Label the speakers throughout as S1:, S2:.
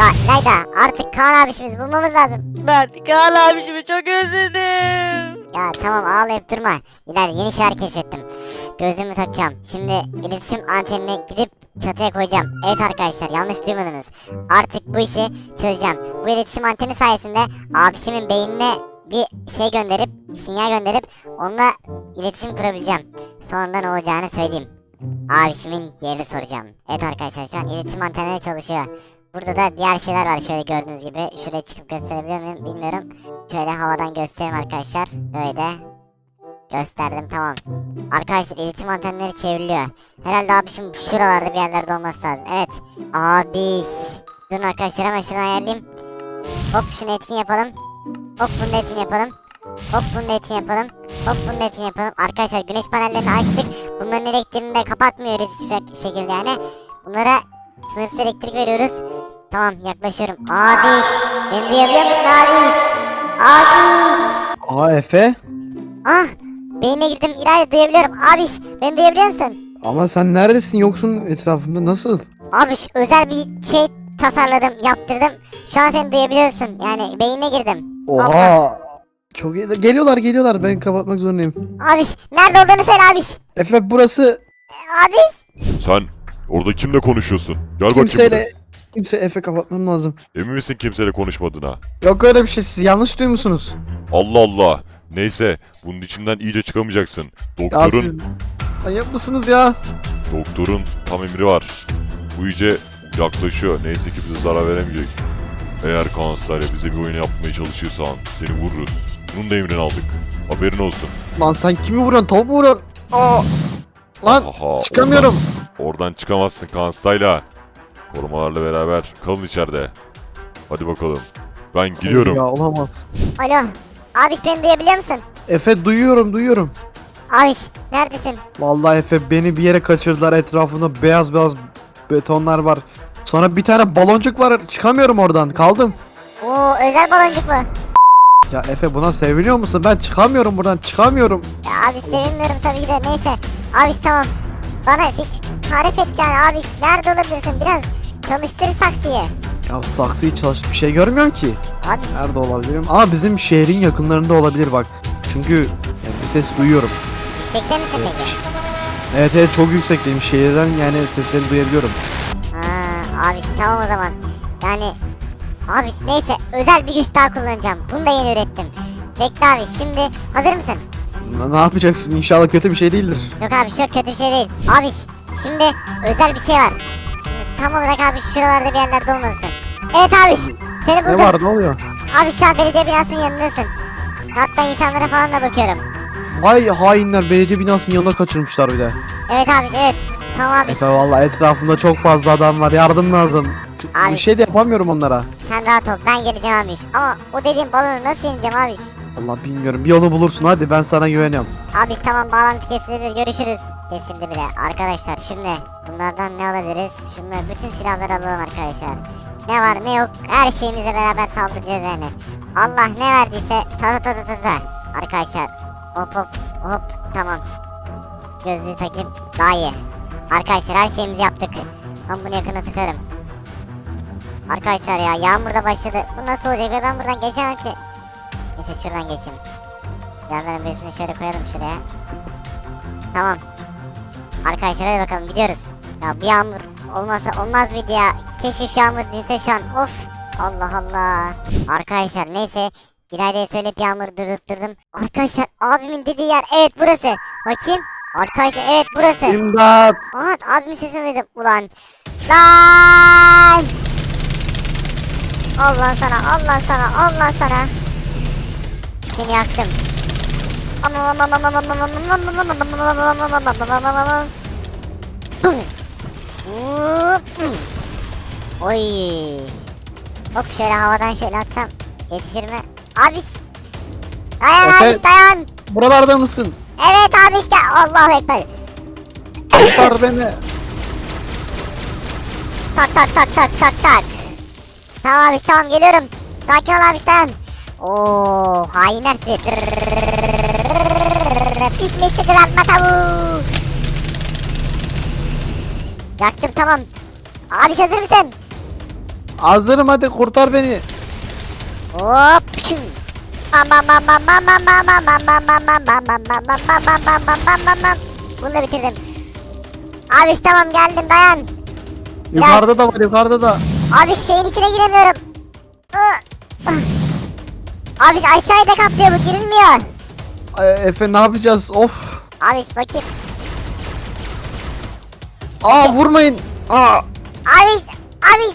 S1: Ya İlayda artık Kaan abişimizi bulmamız lazım.
S2: Ben Kaan abişimi çok özledim.
S1: Ya tamam ağlayıp durma. İlayda yeni şeyler keşfettim. Gözlüğümü takacağım. Şimdi iletişim antenini gidip çatıya koyacağım. Evet arkadaşlar yanlış duymadınız. Artık bu işi çözeceğim. Bu iletişim anteni sayesinde abişimin beynine bir şey gönderip, sinyal gönderip onunla iletişim kurabileceğim. Sonra ne olacağını söyleyeyim. Abişimin yerini soracağım. Evet arkadaşlar şu an iletişim antenleri çalışıyor. Burada da diğer şeyler var şöyle gördüğünüz gibi. Şuraya çıkıp gösterebiliyor muyum bilmiyorum. Şöyle havadan göstereyim arkadaşlar. Böyle. Gösterdim tamam. Arkadaşlar iletişim antenleri çevriliyor. Herhalde abişim şuralarda bir yerlerde olması lazım. Evet. Abiş. Durun arkadaşlar hemen şunu ayarlayayım. Hop şunu etkin yapalım. Hop bunu da etkin yapalım. Hop bunu da etkin yapalım. Hop bunu da etkin yapalım. Arkadaşlar güneş panellerini açtık. Bunların elektriğini de kapatmıyoruz hiçbir şekilde yani. Bunlara sınırsız elektrik veriyoruz. Tamam yaklaşıyorum. Abiş. Beni duyabiliyor musun abiş? Abiş.
S3: Aa Efe.
S1: Ah beynine girdim İlayda duyabiliyorum. Abiş beni duyabiliyor musun?
S3: Ama sen neredesin yoksun etrafımda nasıl?
S1: Abiş özel bir şey tasarladım yaptırdım. Şu an seni duyabiliyorsun. Yani beynine girdim.
S3: Oha. Çok iyi. Geliyorlar geliyorlar ben kapatmak zorundayım.
S1: Abiş nerede olduğunu söyle abiş.
S3: Efe burası
S1: Abiş.
S4: Sen orada kimle konuşuyorsun? Gel bakayım.
S3: kimseyle
S4: buraya.
S3: Kimse Efe kapatmam lazım.
S4: Emin misin kimseyle konuşmadığına?
S3: Yok öyle bir şey siz yanlış duymuşsunuz.
S4: Allah Allah. Neyse bunun içinden iyice çıkamayacaksın.
S3: Ya
S4: Doktorun,
S3: siz manyak mısınız ya?
S4: doktorun tam emri var. Bu iyice yaklaşıyor. Neyse ki bize zarar veremeyecek. Eğer kanserle bize bir oyun yapmaya çalışırsan seni vururuz. Bunun da emrini aldık. Haberin olsun.
S3: Lan sen kimi vuruyorsun? Tavuk mu vuruyorsun? Aa. Lan
S4: Aha,
S3: çıkamıyorum.
S4: Oradan, oradan çıkamazsın kanstayla. Korumalarla beraber kalın içeride. Hadi bakalım. Ben gidiyorum.
S3: Ya olamaz.
S1: Alo. Abiş beni duyabiliyor musun?
S3: Efe duyuyorum duyuyorum.
S1: Abiş neredesin?
S3: Vallahi Efe beni bir yere kaçırdılar etrafında beyaz beyaz betonlar var. Sonra bir tane baloncuk var çıkamıyorum oradan kaldım.
S1: Oo özel baloncuk mu?
S3: Ya Efe buna seviniyor musun? Ben çıkamıyorum buradan çıkamıyorum.
S1: Ya abi sevinmiyorum tabii ki de neyse. Abiş tamam. Bana bir tarif et yani abiş. Nerede olabilirsin? Biraz çalıştır saksıyı.
S3: Ya saksıyı çalış bir şey görmüyorum ki.
S1: Abiş.
S3: Nerede olabilirim? Ama bizim şehrin yakınlarında olabilir bak. Çünkü yani bir ses duyuyorum.
S1: Yüksekte misin
S3: Evet.
S1: peki?
S3: Evet evet çok yüksekteyim. Şehirden yani sesleri duyabiliyorum.
S1: Ha, abiş tamam o zaman. Yani abiş neyse özel bir güç daha kullanacağım. Bunu da yeni ürettim. Bekle abi şimdi hazır mısın?
S3: Ne, ne yapacaksın? İnşallah kötü bir şey değildir.
S1: Yok abi çok kötü bir şey değil. Abiş şimdi özel bir şey var. Tam olarak abi şuralarda bir yerlerde olmalısın. Evet abiş seni
S3: Ne
S1: buldum.
S3: var ne oluyor?
S1: Abi şu an belediye binasının yanındasın. Hatta insanlara falan da bakıyorum.
S3: Vay hainler belediye binasının yanına kaçırmışlar bir de.
S1: Evet abi evet. Tamam abi.
S3: Efe valla etrafımda çok fazla adam var yardım lazım.
S1: Abi-
S3: Bir şey de yapamıyorum onlara.
S1: Sen rahat ol ben geleceğim abi. Ama o dediğim balonu nasıl ineceğim abi?
S3: Allah bilmiyorum bir yolu bulursun hadi ben sana güveniyorum.
S1: Abi tamam bağlantı kesildi görüşürüz. Kesildi bile. Arkadaşlar şimdi bunlardan ne alabiliriz? Şunları bütün silahları alalım arkadaşlar. Ne var ne yok her şeyimize beraber saldıracağız yani. Allah ne verdiyse ta ta ta ta ta. Arkadaşlar hop hop hop tamam. Gözlüğü takayım daha iyi. Arkadaşlar her şeyimizi yaptık. Ben bunu yakına tıkarım. Arkadaşlar ya yağmur da başladı. Bu nasıl olacak ve ben buradan geçemem ki. Neyse şuradan geçeyim. Yanların birisini şöyle koyalım şuraya. Tamam. Arkadaşlar hadi bakalım gidiyoruz. Ya bu yağmur olmasa olmaz mıydı ya? Keşke şu yağmur dinse şu an. Of. Allah Allah. Arkadaşlar neyse. İlayda'ya söyleyip yağmuru durdurdum. Arkadaşlar abimin dediği yer evet burası. Bakayım. Arkadaşlar evet burası.
S3: İmdat!
S1: Aha abimin sesini duydum. Ulan. Lan. Allah sana Allah sana Allah sana. Seni yaktım. Oy. Hop şöyle havadan şöyle atsam yetişir mi? Abiş. Dayan
S3: Efe.
S1: dayan.
S3: Buralarda mısın?
S1: Evet abiş gel. Allahu ekber.
S3: Kurtar beni.
S1: Tak tak tak tak tak tak. Tamam abiş tamam geliyorum. Sakin ol abiş dayan. Oo hain hepsi. Pişmişti kızartma tavuğu. Yaktım tamam. Abi hazır mısın?
S3: Hazırım hadi kurtar beni.
S1: Hop. Bunu da bitirdim. Abi tamam geldim dayan.
S3: Yukarıda da var yukarıda da.
S1: Abi şeyin içine giremiyorum. Abi aşağıya da kaplıyor bu girilmiyor.
S3: Ay, Efe ne yapacağız? Of.
S1: Abi bakayım.
S3: Aa vurmayın. Aa.
S1: Abi abi.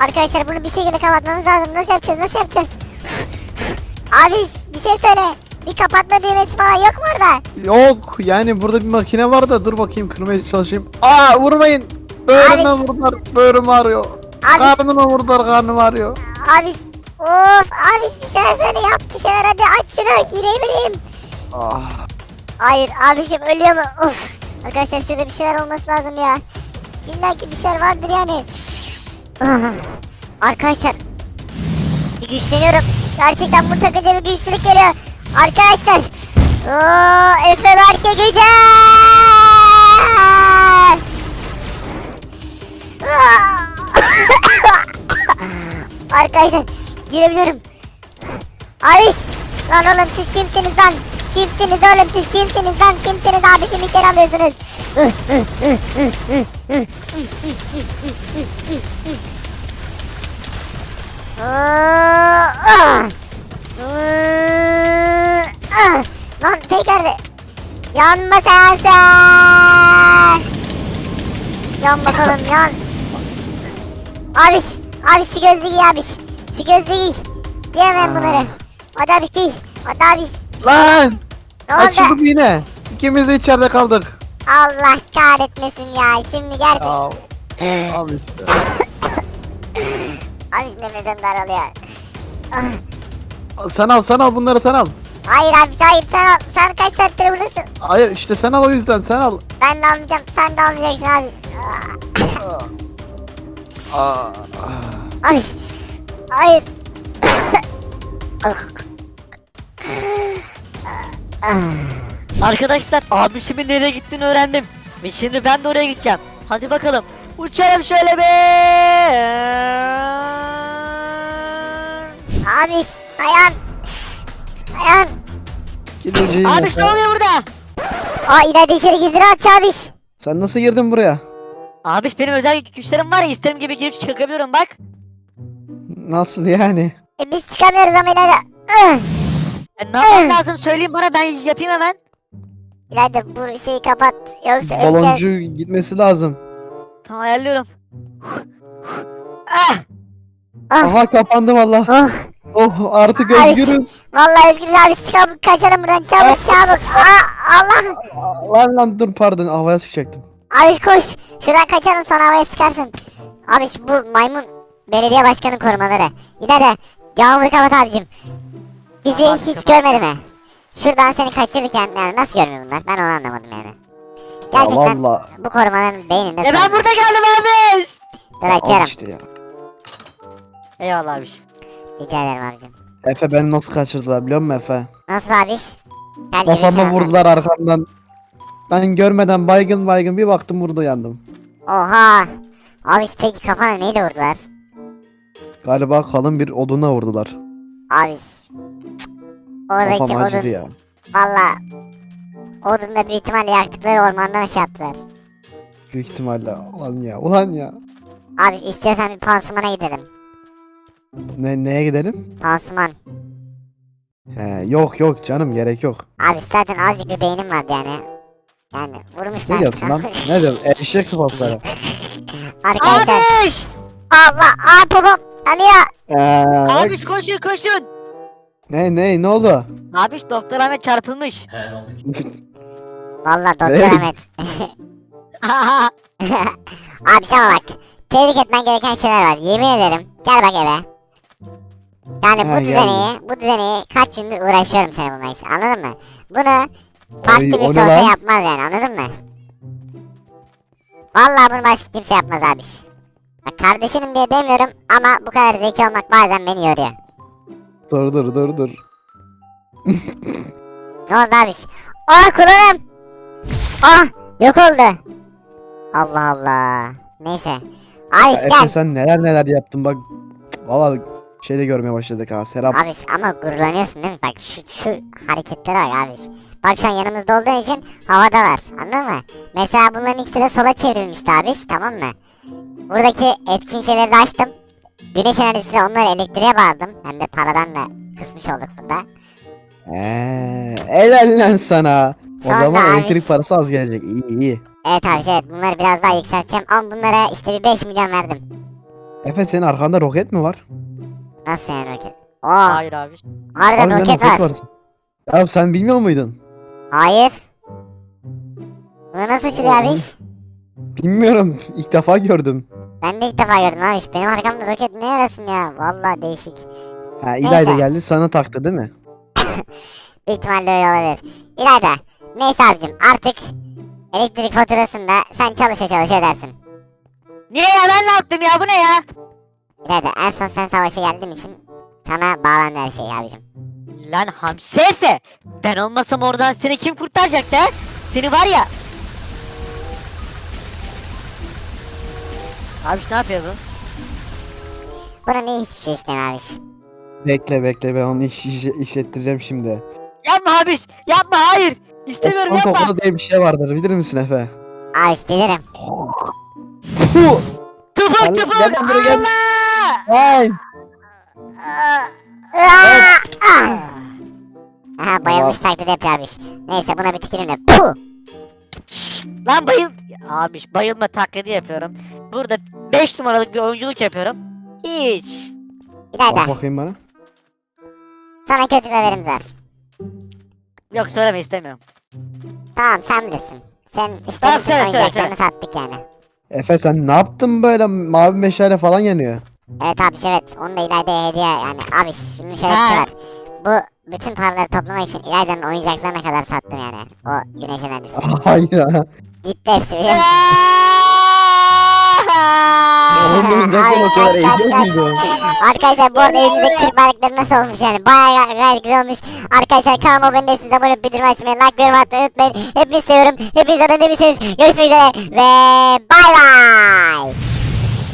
S1: Arkadaşlar bunu bir şekilde kapatmamız lazım. Nasıl yapacağız? Nasıl yapacağız? Abi bir şey söyle. Bir kapatma düğmesi falan yok mu orada?
S3: Yok yani burada bir makine var da dur bakayım kırmaya çalışayım. Aa vurmayın. Böğrüme
S1: Abi-
S3: vurdular. Böğrüm ağrıyor.
S1: Abi
S3: Karnıma vurdular karnım ağrıyor.
S1: abi of abi bir şeyler söyle yap bir şeyler hadi aç şunu girebileyim.
S3: Ah.
S1: Hayır abişim ölüyor mu? Of. Arkadaşlar şurada bir şeyler olması lazım ya. İlla ki bir şeyler vardır yani. Ah. Arkadaşlar. Bir güçleniyorum. Gerçekten bu takıca bir güçlülük geliyor. Arkadaşlar. Oo, Efe Berke gücü. Arkadaşlar girebiliyorum. Abiş! Lan oğlum siz kimsiniz lan? Kimsiniz oğlum siz kimsiniz lan? Kimsiniz abişimi içeri alıyorsunuz? Lan fake nerede? Yanma sen sen! Yan bakalım yan. Abiş! Abiş şu gözlüğü abiş. Şu gözlüğü giy. Giyemem bunları. Hadi abiş giy. Hadi abiş.
S3: Lan.
S1: Ne oldu?
S3: Açıldık yine. İkimiz de içeride kaldık.
S1: Allah kahretmesin ya. Şimdi gerçek.
S3: Al. Al işte.
S1: Abiş nefesim daralıyor.
S3: Sen al sen al bunları sen al.
S1: Hayır abi hayır sen al. Sen kaç saattir buradasın?
S3: Hayır işte sen al o yüzden sen al.
S1: Ben de almayacağım. Sen de almayacaksın abi.
S3: Aa.
S1: Abi. Hayır.
S2: Arkadaşlar abisimin nereye gittiğini öğrendim. Ve şimdi ben de oraya gideceğim. Hadi bakalım. Uçalım şöyle be.
S1: Abi dayan. Dayan.
S3: Gideceğim.
S2: Abi ne oluyor burada?
S1: Aa ileride içeri girdiler aç abiş.
S3: Sen nasıl girdin buraya?
S2: Abi benim özel güçlerim var ya istediğim gibi girip çıkabiliyorum bak.
S3: Nasıl yani?
S1: E biz çıkamıyoruz ama ileride. Ih!
S2: E, ne yapmam lazım söyleyeyim bana ben yapayım hemen.
S1: İleride bu şeyi kapat. Yoksa öleceğiz.
S3: Baloncu gitmesi lazım.
S2: Tamam ayarlıyorum. ah!
S1: Ah.
S3: Aha kapandı valla.
S1: Oh.
S3: Oh artık
S1: Ay.
S3: özgürüz.
S1: Vallahi özgürüz abi çıkıp kaçalım buradan çabuk çabuk. Aa Allah.
S3: Lan lan dur pardon havaya sıkacaktım.
S1: Abi koş. Şuradan kaçalım sonra havaya sıkarsın. Abi bu maymun belediye başkanı korumaları. İleride camını kapat abicim. Bizi
S2: Kapat,
S1: hiç
S2: kapat.
S1: görmedi mi? Şuradan seni kaçırırken yani nasıl görmüyor bunlar? Ben onu anlamadım yani.
S3: Ya
S1: Gerçekten
S3: valla.
S1: bu korumaların beyninde
S2: E ben burada geldim abi.
S1: Dur açıyorum.
S3: işte ya.
S2: Eyvallah abi.
S1: Rica ederim abicim.
S3: Efe beni nasıl kaçırdılar biliyor musun Efe?
S1: Nasıl abiş? Gel kenara.
S3: vurdular arkamdan. Ben görmeden baygın baygın bir baktım burada uyandım.
S1: Oha. Abiş peki kafana neyle vurdular?
S3: Galiba kalın bir oduna vurdular.
S1: Abiş. Cık. Oradaki
S3: Kafam acıdı
S1: odun.
S3: ya.
S1: Valla. Odunda büyük ihtimalle yaktıkları ormandan şey yaptılar.
S3: Büyük ihtimalle. Ulan ya ulan ya.
S1: Abi istiyorsan bir pansumana gidelim.
S3: Ne, neye gidelim?
S1: Pansuman.
S3: He, yok yok canım gerek yok.
S1: Abi zaten azıcık bir beynim vardı yani. Yani vurmuşlar.
S3: Ne diyorsun lan? ne diyorsun? Eşek sıfatları.
S1: Arkadaşlar.
S2: Abiş!
S1: Allah. Aa popom. Yanıyor.
S3: Eee,
S2: Abiş koşun koşun.
S3: ne ne ne oldu?
S2: Abiş doktor Ahmet çarpılmış.
S1: Valla doktor
S3: Evet.
S1: Ahmet. Abi şuna bak. Tebrik etmen gereken şeyler var. Yemin ederim. Gel bak eve. Yani
S3: Ha,
S1: bu düzeneyi, bu düzeneyi kaç gündür uğraşıyorum seni bulmak için. Anladın mı? Bunu farklı
S3: Ay,
S1: bir
S3: ne lan?
S1: yapmaz yani. Anladın mı? Vallahi bunu başka kimse yapmaz abi. Bak kardeşinim diye demiyorum ama bu kadar zeki olmak bazen beni yoruyor.
S3: Dur dur dur dur.
S1: Ne oldu abi? Aa kulağım. Ah yok oldu. Allah Allah. Neyse. Abiş
S3: Efe
S1: gel.
S3: sen neler neler yaptın bak. Valla şey de görmeye başladık ha Serap.
S1: Abiş ama gururlanıyorsun değil mi? Bak şu, şu hareketlere bak abiş. Bak şu an yanımızda olduğun için havadalar. Anladın mı? Mesela bunların ikisi de sola çevrilmişti abiş tamam mı? Buradaki etkin şeyleri de açtım. Güneş enerjisiyle onları elektriğe bağladım. Hem de paradan da kısmış olduk burada.
S3: Eee helal lan sana. O
S1: Sonra
S3: zaman
S1: abi-
S3: elektrik parası az gelecek. İyi iyi.
S1: Evet abi evet bunları biraz daha yükselteceğim ama bunlara işte bir 5 milyon verdim.
S3: Efe senin arkanda roket mi var?
S1: Nasıl yani roket? Oo
S2: Hayır abi.
S1: harbiden
S3: Harbiden
S1: roket, var.
S3: Ya sen bilmiyor muydun?
S1: Hayır. Bunu nasıl uçuruyor abi?
S3: Bilmiyorum. İlk defa gördüm.
S1: Ben de ilk defa gördüm abi. Benim arkamda roket ne yarasın ya? Vallahi değişik.
S3: Ha İlayda
S1: Neyse.
S3: geldi sana taktı değil mi?
S1: Büyük ihtimalle öyle olabilir. İlayda. Neyse abicim artık elektrik faturasında sen çalışa çalışa ödersin.
S2: Niye ya ben ne yaptım ya bu ne ya?
S1: İlayda en son sen savaşa geldiğin için sana bağlandı her şey abicim.
S2: Lan Hamsi Efe. Ben olmasam oradan seni kim kurtaracaktı ha? Seni var ya. Abi ne yapıyor bu?
S1: Buna niye hiçbir şey istemiyor abi?
S3: Bekle bekle ben onu iş, iş- işlettireceğim şimdi.
S2: Yapma abi. Yapma hayır. İstemiyorum
S3: Osman
S2: yapma.
S3: tokadı diye bir şey vardır bilir misin Efe?
S1: Abi bilirim.
S3: Puh! Gel-
S2: tufuk.
S3: gel lan buraya, gel. Ay!
S1: Aa! Aha bayılmış taklidi yapıyor abi. Neyse buna bir tüküreyim de. Puh!
S2: Şşt, lan bayıl... Abi bayılma taklidi yapıyorum. Burada 5 numaralık bir oyunculuk yapıyorum. Hiç.
S1: İlayda
S3: Bak bakayım bana.
S1: sana kötü bir haberimiz var.
S2: Yok söyleme istemiyorum.
S1: Tamam sen bilirsin. Sen
S2: Tamam,
S1: istediğin
S2: söyle, söyle,
S1: oyuncaklarını sattık yani.
S3: Efe sen ne yaptın böyle mavi meşale falan yanıyor.
S1: Evet abi evet onu da İlayda'ya hediye yani abi şimdi şöyle bir şey
S2: Ha.
S1: var. Bu bütün paraları toplamak için İlayda'nın oyuncaklarına kadar sattım yani. O güneş enerjisi.
S3: Hayır ha.
S1: Gitti hepsi biliyor musun?
S3: Kadar
S1: kaç, kaç? Arkadaşlar bu arada evimizdeki bayrakları nasıl olmuş yani bayağı gay- gayet güzel olmuş. Arkadaşlar kanalıma abone değilseniz abone olup bildirim açmayı like ve yorum atmayı unutmayın. Hepinizi seviyorum. Hepinize de demişsiniz. Görüşmek üzere ve bay bay.